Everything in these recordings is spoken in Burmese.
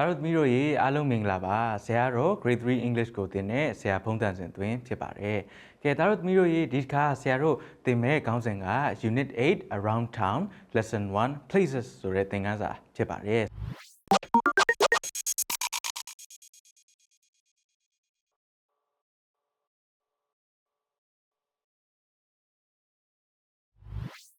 ဒါတို့သမီးတို့ရေအားလုံးမင်္ဂလာပါဆရာတော့ grade 3 English ကိုသင်တဲ့ဆရာဖုံးတန်စင်သွင်းဖြစ်ပါတယ်ကဲဒါတို့သမီးတို့ရေဒီတစ်ခါဆရာတို့သင်မဲ့ခေါင်းစဉ်က Unit 8 Around Town Lesson 1 Places ဆိုတဲ့သင်ခန်းစာဖြစ်ပါတယ်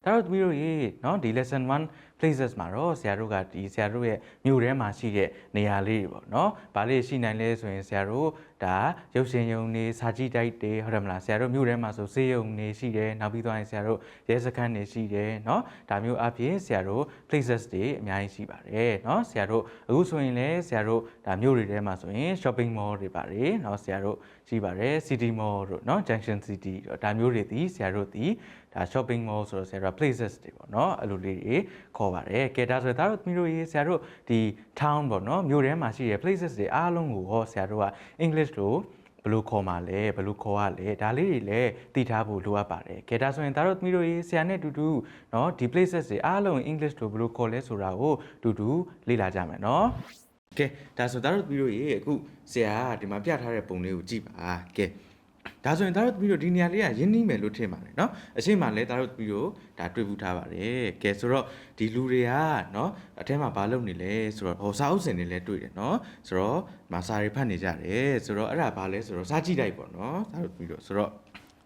ဒါတို့သမီးတို့ရေเนาะဒီ lesson 1 places မှာတော့ဆရာတို့ကဒီဆရာတို့ရဲ့မြို့ထဲမှာရှိတဲ့နေရာလေးတွေပေါ့เนาะဘာလေးရှိနိုင်လဲဆိုရင်ဆရာတို့ဒါရုပ်ရှင်ရုံတွေစာကြည့်တိုက်တွေဟုတ်တယ်မလားဆရာတို့မြို့ထဲမှာဆိုစေးရုံတွေရှိတယ်နောက်ပြီးသွားရင်ဆရာတို့ရဲစခန်းတွေရှိတယ်เนาะဒါမျိုးအပြင်ဆရာတို့ places တွေအများကြီးရှိပါတယ်เนาะဆရာတို့အခုဆိုရင်လည်းဆရာတို့ဒါမြို့တွေထဲမှာဆိုရင် shopping mall တွေပါတယ်เนาะဆရာတို့ရှိပါတယ် city mall တို့เนาะ junction city တို့ဒါမျိုးတွေဒီဆရာတို့ဒီ ဒါ shopping mall ဆိုတော့ဆရာတို့ places တွေပေါ့เนาะအဲ့လိုလေးတွေခေါ်ပါတယ်ကဲဒါဆိုဒါတို့သမီးတို့ရေဆရာတို့ဒီ town ပေါ့เนาะမြို့ထဲမှာရှိတဲ့ places တွေအားလုံးကိုဟောဆရာတို့က English လို့ဘယ်လိုခေါ်မှာလဲဘယ်လိုခေါ်ရလဲဒါလေးတွေလည်းသိထားဖို့လိုအပ်ပါတယ်ကဲဒါဆိုရင်ဒါတို့သမီးတို့ရေဆရာနဲ့အတူတူเนาะဒီ places တွေအားလုံး English လို့ဘယ်လိုခေါ်လဲဆိုတာကိုအတူတူလေ့လာကြမယ်เนาะကဲဒါဆိုဒါတို့သမီးတို့ရေအခုဆရာကဒီမှာပြထားတဲ့ပုံလေးကိုကြည့်ပါကဲ ဒါဆိုရင်ဒါတို့သမီးတို့ဒီနေရာလေးကရင်းနှီးမယ်လို့ထင်ပါတယ်เนาะအရှိမလည်းဒါတို့သမီးတို့ဒါတွေ့ဘူးထားပါတယ်ကဲဆိုတော့ဒီလူတွေကเนาะအထက်မှာဘာလုပ်နေလဲဆိုတော့ဟောစာအုပ်စင်တွေလည်းတွေ့တယ်เนาะဆိုတော့မာစာတွေဖတ်နေကြတယ်ဆိုတော့အဲ့ဒါဘာလဲဆိုတော့စာကြည့်တိုက်ပေါ့เนาะဒါတို့သမီးတို့ဆိုတော့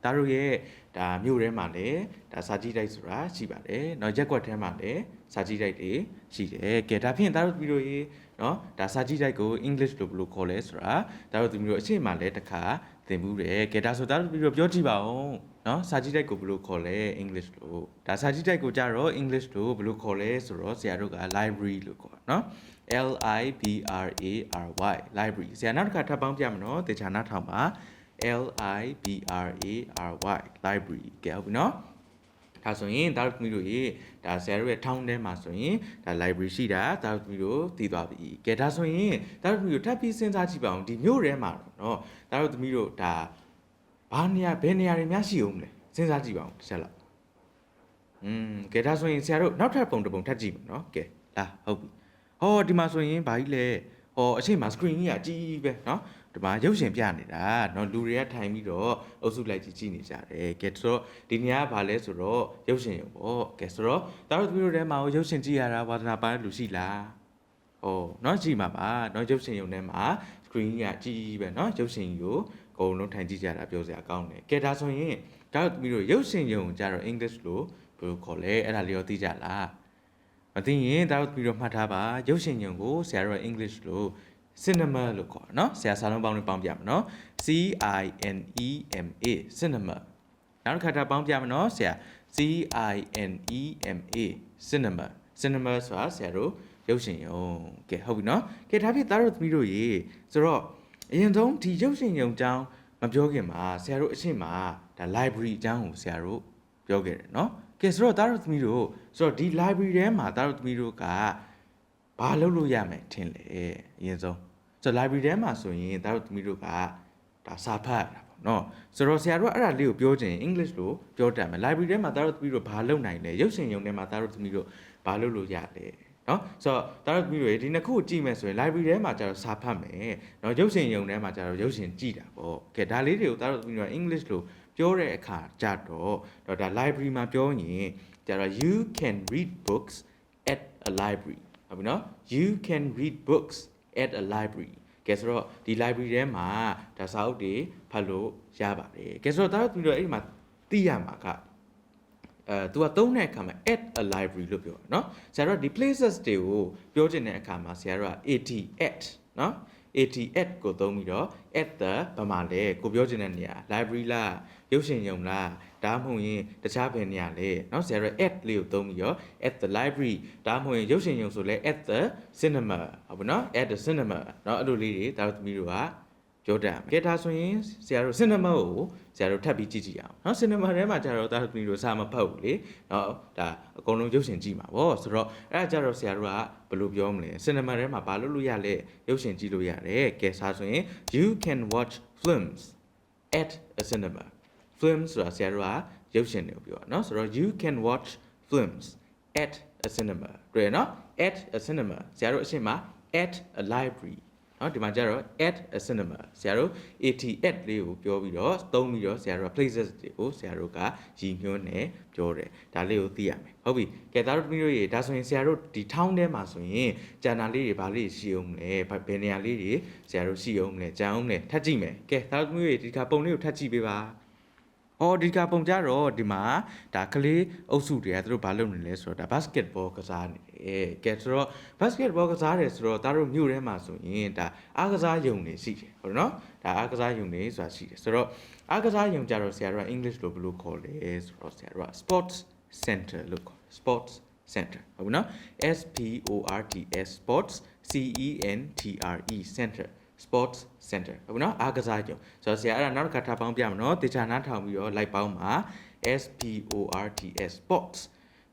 ဒါတို့ရဲ့ဒါမြို့ထဲမှာလည်းဒါစာကြည့်တိုက်ဆိုတာရှိပါတယ်เนาะရက်ကွက်ထဲမှာလည်းစာကြည့်တိုက်တွေရှိတယ်ကဲဒါဖြင့်ဒါတို့သမီးတို့ရေเนาะဒါစာကြည့်တိုက်ကို English လို့ဘယ်လိုခေါ်လဲဆိုတာဒါတို့သမီးတို့အရှိမလည်းတစ်ခါ သင်ဘူးတယ်ကဲဒါဆိုဒါပြီးတော့ပြောကြည့်ပါဦးနော်စာကြည့်တိုက်ကိုဘယ်လိုခေါ်လဲ English လို့ဒါစာကြည့်တိုက်ကိုကြတော့ English လို့ဘယ်လိုခေါ်လဲဆိုတော့ဆရာတို့က library လို့ခေါ်နော် L I B R A R Y library ဆရာနောက်တစ်ခါထပ်ပေါင်းပြမယ်နော်တေချာနားထောင်ပါ L I B R A R Y library ကဲဟုတ်ပြီနော် ဒါဆိုရင်ဒါတို့သမီးတို့ရေဒါဆရာတို့ရဲ့ထောင်းထဲမှာဆိုရင်ဒါ library ရှိတာဒါတို့သမီးတို့သိသွားပြီကဲဒါဆိုရင်ဒါတို့သမီးတို့ထပ်ပြီးစဉ်းစားကြည့်ပါဦးဒီမြို့ထဲမှာတော့เนาะဒါတို့သမီးတို့ဒါဘာနေရာဘယ်နေရာတွေများရှိအောင်လဲစဉ်းစားကြည့်ပါဦးတစ်ချက်လောက်อืมကဲဒါဆိုရင်ဆရာတို့နောက်ထပ်ပုံတစ်ပုံထပ်ကြည့်မယ်เนาะကဲလာဟုတ်ပြီဟောဒီမှာဆိုရင်ဘာကြီးလဲဟောအချိန်မှာ screen ကြီးကအကြီးပဲเนาะ ဒီမှာရုပ်ရှင်ပြနေတာเนาะလူတွေကထိုင်ပြီးတော့အုပ်စုလိုက်ကြည့်ကြည့်နေကြတယ်ကဲဆိုတော့ဒီနေရာကဘာလဲဆိုတော့ရုပ်ရှင်ရုံပေါ့ကဲဆိုတော့တားတို့သမီးတို့ထဲမှာရုပ်ရှင်ကြည့်ရတာဝါသနာပါတဲ့လူရှိလားဟောเนาะကြည့်မှာပါเนาะရုပ်ရှင်ရုံထဲမှာ screen ကြီးကကြီးကြီးပဲเนาะရုပ်ရှင်ကြီးကိုအကုန်လုံးထိုင်ကြည့်ကြတာပြောစရာကောင်းတယ်ကဲဒါဆိုရင်ဒါတို့သမီးတို့ရုပ်ရှင်ရုံကြတော့ English လို့ဘယ်လိုခေါ်လဲအဲ့ဒါလေးရောသိကြလားမသိရင်ဒါတို့ပြီးတော့မှတ်ထားပါရုပ်ရှင်ညုံကိုဆရာတို့ English လို့ cinema လို့ခေါ်တယ်เนาะဆရာစာလုံးပေါင်းလေးပေါင်းပြမယ်เนาะ C I N E M A cinema နောက်တစ်ခါထားပေါင်းပြမယ်เนาะဆရာ C I N E M A cinema cinema ဆိုတာဆရာတို့ရုပ်ရှင်ယုံကဲဟုတ်ပြီเนาะကဲဒါဖြစ်သားတို့သမီးတို့ရေဆိုတော့အရင်ဆုံးဒီရုပ်ရှင်ယုံအကြောင်းမပြောခင်မှာဆရာတို့အရှင်းမှာဒါ library အကြောင်းကိုဆရာတို့ပြောခဲ့တယ်เนาะကဲဆိုတော့သားတို့သမီးတို့ဆိုတော့ဒီ library ထဲမှာသားတို့သမီးတို့က ဘာလုပ်လို့ရမယ်ထင်လဲအရင်ဆုံးဆိုတော့ library ထဲမှာဆိုရင်တအားတို့သမီးတို့ကဒါစာဖတ်ရတာပေါ့နော်ဆိုတော့ဆရာတို့အဲ့ဒါလေးကိုပြောချင်အင်္ဂလိပ်လိုပြောတတ်မယ် library ထဲမှာတအားတို့သမီးတို့ဘာလုပ်နိုင်လဲရုပ်ရှင်ရုံထဲမှာတအားတို့သမီးတို့ဘာလုပ်လို့ရလဲနော်ဆိုတော့တအားတို့သမီးတို့ဒီနှစ်ခုကြည့်မယ်ဆိုရင် library ထဲမှာကျတော့စာဖတ်မယ်နော်ရုပ်ရှင်ရုံထဲမှာကျတော့ရုပ်ရှင်ကြည့်တာပေါ့ကဲဒါလေးတွေကိုတအားတို့သမီးတို့အင်္ဂလိပ်လိုပြောတဲ့အခါကြတော့ဒါ library မှာပြောရင်ကျတော့ you can read books at a library ဟုတ်ပြီနော် you can read books at a library ကဲဆိုတော့ဒီ library ထဲမှာဒါစာအုပ်တွေဖတ်လို့ရပါတယ်ကဲဆိုတော့ဒါတို့ပြီးတော့အဲ့ဒီမှာသိရမှာကအဲ तू ကသုံးတဲ့အခါမှာ at a library လို့ပြောတယ်เนาะဆရာတို့ဒီ places တွေကိုပြောချင်တဲ့အခါမှာဆရာတို့က at at เนาะ at at ကိုသုံးပြီးတော့ at the ဘာမှလဲကိုပြောချင်တဲ့နေရာ library လားရုပ်ရှင်ရုံလားဒါမှမဟုတ်ရင်တခြားဘယ်နေရာလဲเนาะဆရာတို့ at လေးကိုသုံးပြီးတော့ at the library ဒါမှမဟုတ်ရင်ရုပ်ရှင်ရုံဆိုလဲ at the cinema ဟုတ်ပါเนาะ at the cinema เนาะအဲ့လိုလေးတွေဒါတို့သမီးတို့က ပြောတတ်ရမယ်။ကဲဒါဆိုရင်ဆရာတို့ cinema ကိုဆရာတို့ထပ်ပြီးကြည့်ကြည့်အောင်။နော် cinema ထဲမှာကျတော့တာသမီတို့စာမဖတ်ဘူးလေ။နော်ဒါအကုန်လုံးရုပ်ရှင်ကြည့်မှာပေါ့။ဆိုတော့အဲ့ဒါကျတော့ဆရာတို့ကဘယ်လိုပြောမလဲ။ cinema ထဲမှာဘာလုပ်လို့ရလဲ။ရုပ်ရှင်ကြည့်လို့ရတယ်။ကဲဒါဆိုရင် you can watch films at a cinema. films ဆိုတာဆရာတို့ကရုပ်ရှင်တွေကိုပြောတာနော်။ဆိုတော့ you can watch films at a cinema. တွေ့ရနော် at a cinema ဆရာတို့အရှင်းမှာ at a library နော်ဒီမှာကျတော့ at a cinema ဆရာတို့ at at လေးကိုပြောပြီးတော့သုံးပြီးတော့ဆရာတို့ places တွေကိုဆရာတို့ကရည်ညွှန်းနေပြောတယ်ဒါလေးကိုသိရမယ်ဟုတ်ပြီကဲသားတို့တမီးတို့ရေဒါဆိုရင်ဆရာတို့ဒီထောင်းထဲမှာဆိုရင်ကျန်တာလေးတွေဘာလေးရှိအောင်လဲဘယ်နေရာလေးတွေဆရာတို့ရှိအောင်လဲကြံအောင်လဲထပ်ကြည့်မယ်ကဲသားတို့တမီးတို့ရေဒီကပုံလေးကိုထပ်ကြည့်ပေးပါ အော်ဒီကပုံကြတော့ဒီမှာဒါကလေးအုပ်စုတွေကသူတို့ဘာလုပ်နေလဲဆိုတော့ဒါ basketball ကစားနေတယ်ကဲဆိုတော့ basketball ကစားတယ်ဆိုတော့သားတို့မြို့ထဲမှာဆိုရင်ဒါအားကစားယုံနေရှိတယ်ဟုတ်တယ်နော်ဒါအားကစားယုံနေဆိုတာရှိတယ်ဆိုတော့အားကစားယုံကြတော့ဆရာတို့က English လို့ဘယ်လိုခေါ်လဲဆိုတော့ဆရာတို့က sports center လို့ခေါ်တယ် sports center ဟုတ်ပြီနော် S P O R T S sports C E N T R E center sports center ဟုတ်ပြီနော်အားကစားယုံဆိုတော့ဆရာအဲ့ဒါနောက်တစ်ခါထားပေါင်းပြမယ်နော်တေချာနားထောင်ပြီးတော့လိုက်ပေါင်းပါ S P O R T S sports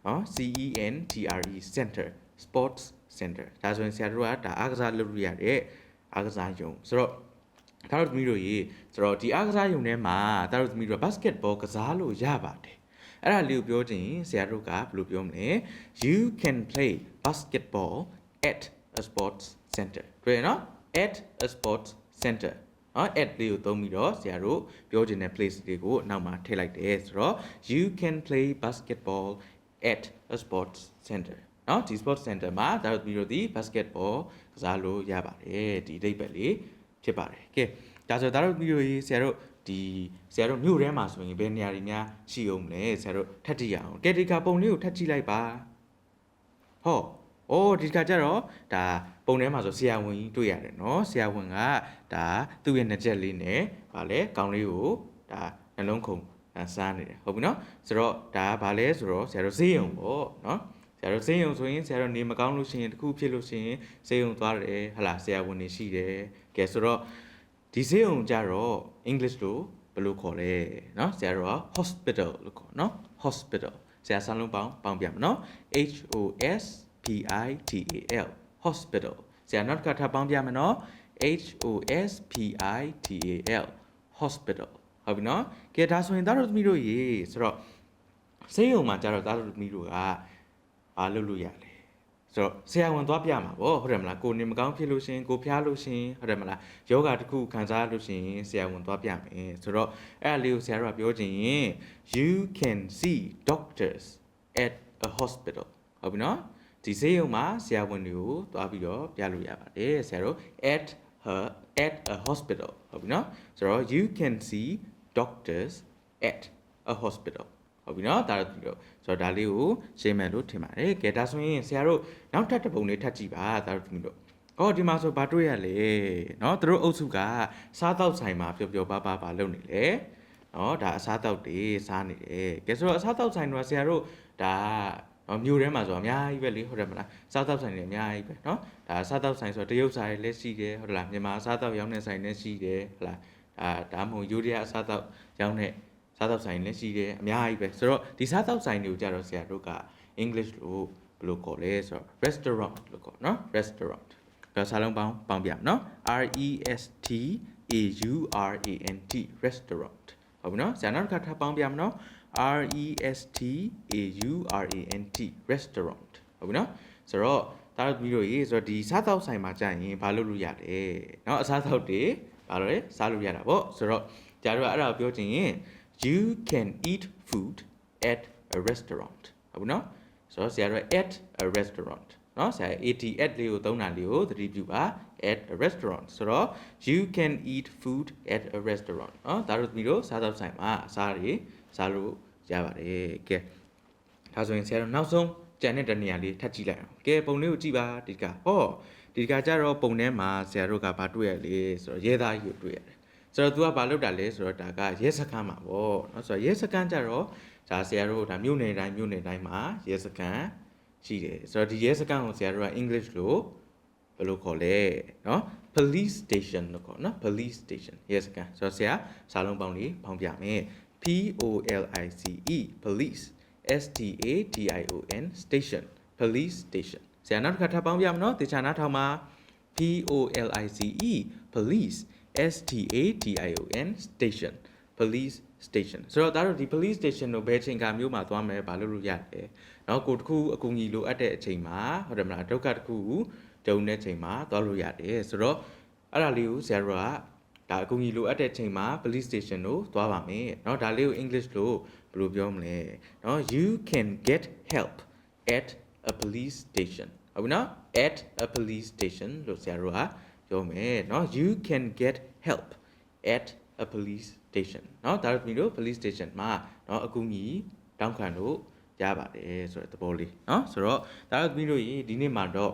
နော် C E N T R E center sports center ဒါဆိုရင်ဆရာတို့ကဒါအားကစားလုပ်လို့ရတဲ့အားကစားယုံဆိုတော့ဒါတို့သမီးတို့ရေဆိုတော့ဒီအားကစားယုံထဲမှာဒါတို့သမီးတို့က basketball ကစားလို့ရပါတယ်အဲ့ဒါလေးကိုပြောချင်ရင်ဆရာတို့ကဘယ်လိုပြောမလဲ you can play basketball at a sports center တွေ့ရနော် at a sports center နော် at လေးကိုသုံးပြီးတော့ဆရာတို့ပြောချင်တဲ့ place တွေကိုအနောက်မှာထည့်လိုက်တယ်ဆိုတော့ you can play basketball at a sports center နော်ဒီ sports center မှာဒါတို့ပြီးတော့ဒီ basketball ကစားလို့ရပါတယ်ဒီအဓိပ္ပာယ်လေးဖြစ်ပါတယ်ကဲဒါဆိုဒါတို့ပြီးတော့ဆရာတို့ဒီဆရာတို့မြို့ထဲမှာဆိုရင်ဘယ်နေရာတွေများရှိအောင်လဲဆရာတို့ထပ်ကြည့်ရအောင်ကဲဒီကပုံလေးကိုထပ်ကြည့်လိုက်ပါဟော အိုးဒီကကြတော့ဒါပုံထဲမှာဆိုဆရာဝန်ကြီးတွေ့ရတယ်နော်ဆရာဝန်ကဒါသူ့ရဲ့နှစ်ချက်လေးနဲ့ဗာလဲကောင်းလေးကိုဒါနှလုံးခုန်ဒါစားနေတယ်ဟုတ်ပြီနော်ဆိုတော့ဒါကဘာလဲဆိုတော့ဆရာတို့ဈေးရုံပေါ့နော်ဆရာတို့ဈေးရုံဆိုရင်ဆရာတို့နေမကောင်းလို့ရှိရင်တခုဖြစ်လို့ရှိရင်ဈေးရုံသွားတယ်ဟလာဆရာဝန်တွေရှိတယ်ကဲဆိုတော့ဒီဈေးရုံကြတော့ English လို့ဘယ်လိုခေါ်လဲเนาะဆရာတို့က hospital လို့ခေါ်เนาะ hospital ဆရာစံလုံးပေါင်းပေါင်းပြမယ်เนาะ H O S H I T A L hospital ဆရာနောက်တစ်ခါထပ်ပေါင်းပြမယ်နော် H O S P I T A L hospital ဟုတ်ပြီနော်ကဲဒါဆိုရင်သားတို့သမီးတို့ရေဆိုတော့ဆေးရုံမှာကျတော့သားတို့သမီးတို့ကဘာလုပ်လို့ရလဲဆိုတော့ဆရာဝန်သွားပြမှာပေါ့ဟုတ်တယ်မလားကိုနေမကောင်းဖြစ်လို့ရှင်ကိုဖျားလို့ရှင်ဟုတ်တယ်မလားယောဂတစ်ခုခံစားလို့ရှင်ဆရာဝန်သွားပြမယ်ဆိုတော့အဲ့အလေးကိုဆရာတို့ကပြောချင်ရင် you can see doctors at a hospital ဟုတ်ပြီနော် ဒီဆေးရုံမှာဆရာဝန်တွေကိုသွားပြီးတော့ပြလို့ရပါတယ်ဆရာတို့ at her at a hospital ဟုတ်ပြီနော်ဆိုတော့ you can see doctors at a hospital ဟုတ်ပြီနော်ဒါတော့ဒီလိုဆိုတော့ဒါလေးကိုရှင်းမယ်လို့ထင်ပါတယ်ကဲဒါဆိုရင်ဆရာတို့နောက်ထပ်တစ်ပုံလေးထပ်ကြည့်ပါဒါတို့ဒီလိုဟောဒီမှာဆိုဘာတွေ့ရလဲเนาะသူတို့အုပ်စုကစားတောက်ဆိုင်မှာပျော်ပျော်ပါးပါးပါလုပ်နေလေเนาะဒါအစားတောက်တွေစားနေတယ်ကဲဆိုတော့အစားတောက်ဆိုင်တွေကဆရာတို့ဒါနော် မြို့ထဲမှာဆိုအများကြီးပဲလေဟုတ်တယ်မလားစားတောက်ဆိုင်တွေအများကြီးပဲเนาะဒါစားတောက်ဆိုင်ဆိုတရုတ်ဆိုင်လည်းရှိတယ်ဟုတ်လားမြန်မာစားတောက်ရောင်းတဲ့ဆိုင်လည်းရှိတယ်ဟုတ်လားဒါဒါမှမဟုတ်ယူရီးယားအစားတောက်ရောင်းတဲ့စားတောက်ဆိုင်လည်းရှိတယ်အများကြီးပဲဆိုတော့ဒီစားတောက်ဆိုင်တွေကိုကြတော့ဆရာတို့က English လို့ဘယ်လိုခေါ်လဲဆိုတော့ restaurant လို့ခေါ်เนาะ restaurant ဒါစာလုံးပေါင်းပေါင်းပြမယ်เนาะ R E S T A U R A N T restaurant ဟုတ်ပြီเนาะဆရာနောက်တစ်ခါထပ်ပေါင်းပြမယ်เนาะ R E S T A U R A N T restaurant ဟုတ်ပြီเนาะဆိုတော့ဒါတို့ပြီးတော့ရေးဆိုတော့ဒီစားတောက်ဆိုင်မှာကြာရင်ဘာလုပ်လို့ရလဲเนาะအစားတောက်တွေဘာလို့လဲစားလို့ရတာပေါ့ဆိုတော့ကြာတို့ကအဲ့ဒါကိုပြောချင်ရင် you can eat food at a restaurant ဟုတ်ပြီเนาะဆိုတော့ဆရာတို့ at a restaurant နော်ဆရာ at at လေးကိုသုံးတာလေးကိုသတိပြုပါ at a restaurant ဆိုတော့ you can eat food at a restaurant နော်ဒါတို့သမီးတို့စားသောက်ဆိုင်မှာအစားတွေစားလို့ရပါတယ်ကဲဒါဆိုရင်ဆရာတို့နောက်ဆုံးကြံတဲ့တနေရာလေးထပ်ကြည့်လိုက်အောင်ကဲပုံလေးကိုကြည့်ပါဒီကဟောဒီကကြတော့ပုံထဲမှာဆရာတို့ကဘာတွေ့ရလဲဆိုတော့ရဲသားကြီးကိုတွေ့ရတယ်ဆိုတော့ तू ကဘာလုပ်တာလဲဆိုတော့ဒါကရဲစခန်းမှာပေါ့နော်ဆိုတော့ရဲစခန်းကြတော့ဒါဆရာတို့ဒါမြို့နယ်တိုင်းမြို့နယ်တိုင်းမှာရဲစခန်း ရှိတယ်ဆိုတော့ဒီရဲစခန်းကိုဆရာတို့က English လို့ဘယ်လိုခေါ်လဲเนาะ police station လို့ခေါ်နော် police station ရဲစခန်းဆိုတော့ဆရာစာလုံးပေါင်းလေးပေါင်းပြမယ် P O L I C E police S T A T I O N station police station ဆရာနောက်တစ်ခါထပ်ပေါင်းပြမယ်နော်တေချာနားထောင်ပါ P O L I C E police S T A T I O N station police station ဆိုတော့ဒါတို့ဒီ police station ကိုဘယ်ချိန်ကမျိုးမှာသွားမယ်ဘာလို့လို့ရလဲเนาะကိုတခုအကူအညီလိုအပ်တဲ့အချိန်မှာဟုတ်တယ်မလားဒုက္ခတစ်ခု တုံတဲ့ချိန်မှာသွားလို့ရတယ်ဆိုတော့အဲ့ဒါလေးကိုဆရာတို့ကဒါအကူအညီလိုအပ်တဲ့ချိန်မှာ police station ကိုသွားပါမယ်เนาะဒါလေးကို English လို့ဘယ်လိုပြောမလဲเนาะ you can get help at a police station ဟုတ်ပြီနော် at a police station လို့ဆရာတို့ကပြောမယ်เนาะ you can get help at a police station เนาะဒါတို့ပြီးတော့ police station မှာเนาะအကူအညီတောင်းခံလို့ရပါတယ်ဆိုတဲ့သဘောလေးเนาะဆိုတော့ဒါတို့ပြီးလို့ဒီနေ့မှာတော့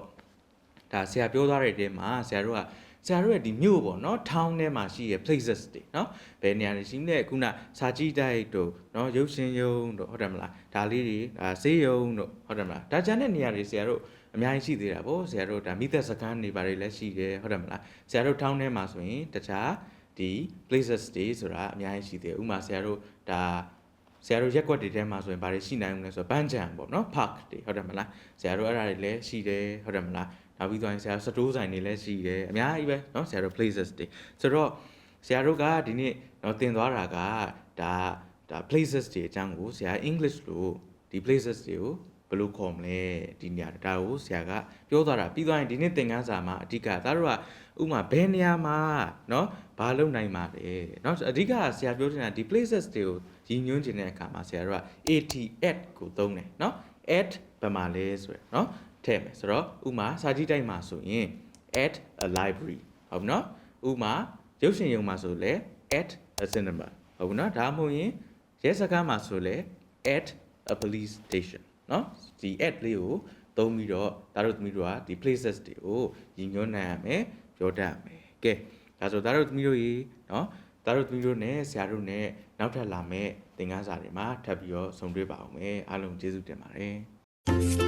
ဒါဆရာပြောသွားတဲ့အထဲမှာဆရာတို့ကဆရာတို့ရဲ့ဒီမြို့ပေါ့နော် town ထဲမှာရှိတဲ့ places တွေနော်ဘယ်နေရာတွေရှိမလဲခုနစာကြည့်တိုက်တို့နော်ရုပ်ရှင်ရုံတို့ဟုတ်တယ်မလားဒါလေးတွေဒါဆေးရုံတို့ဟုတ်တယ်မလားဒါကြမ်းတဲ့နေရာတွေဆရာတို့အများကြီးရှိသေးတာပေါ့ဆရာတို့ဒါမိသက်စခန်းတွေဘာတွေလည်းရှိတယ်ဟုတ်တယ်မလားဆရာတို့ town ထဲမှာဆိုရင်တခြား ဒီ places တွေဆိုတာအများကြီးရှိသေးတယ်ဥမာဆရာတို့ဒါဆရာတို့ရက်ွက်တွေထဲမှာဆိုရင်ဘာတွေရှိနိုင်မလဲဆိုတော့ဘန်ဂျန်ပေါ့နော် park တွေဟုတ်တယ်မလားဆရာတို့အဲ့ဒါတွေလည်းရှိတယ်ဟုတ်တယ်မလားနောက်ပြီးသွားရင်ဆရာစတိုးဆိုင်တွေလည်းရှိတယ်အများကြီးပဲနော်ဆရာတို့ places တွေဆိုတော့ဆရာတို့ကဒီနေ့တော့တင်သွားတာကဒါဒါ places တွေအကြောင်းကိုဆရာ English လို့ဒီ places တွေကိုဘယ်လိုခေါ်မလဲဒီနေရာဒါကိုဆရာကပြောသွားတာပြီးသွားရင်ဒီနေ့သင်ခန်းစာမှာအဓိကသားတို့က ဥမာဘယ်နေရာမှာเนาะဘာလုပ်နိုင်မှာလဲเนาะအဓိကဆရာပြောနေတာဒီ places တွေကိုရည်ညွှန်းခြင်းတဲ့အခါမှာဆရာတို့က at at ကိုသုံးတယ်เนาะ at ဘယ်မှာလဲဆိုရယ်เนาะထည့်မယ်ဆိုတော့ဥမာစာကြည့်တိုက်မှာဆိုရင် at a library ဟုတ်ပြီနော်ဥမာရုပ်ရှင်ရုံမှာဆိုလဲ at a cinema ဟုတ်ပြီနော်ဒါမှမဟုတ်ရင်ရဲစခန်းမှာဆိုလဲ at a police station เนาะဒီ at လေးကိုသုံးပြီးတော့ဒါတို့သမီးတို့ကဒီ places တွေကိုရည်ညွှန်းနိုင်ရမယ် ပြောတတ်မယ်ကဲဒါဆိုဒါတို့သမီးတို့ရေနော်ဒါတို့သမီးတို့နဲ့ဆရာတို့နဲ့နောက်ထပ်လာမယ့်သင်ခန်းစာတွေမှာထပ်ပြီးတော့ဆုံတွေ့ပါအောင်မယ်အားလုံးကျေးဇူးတင်ပါတယ်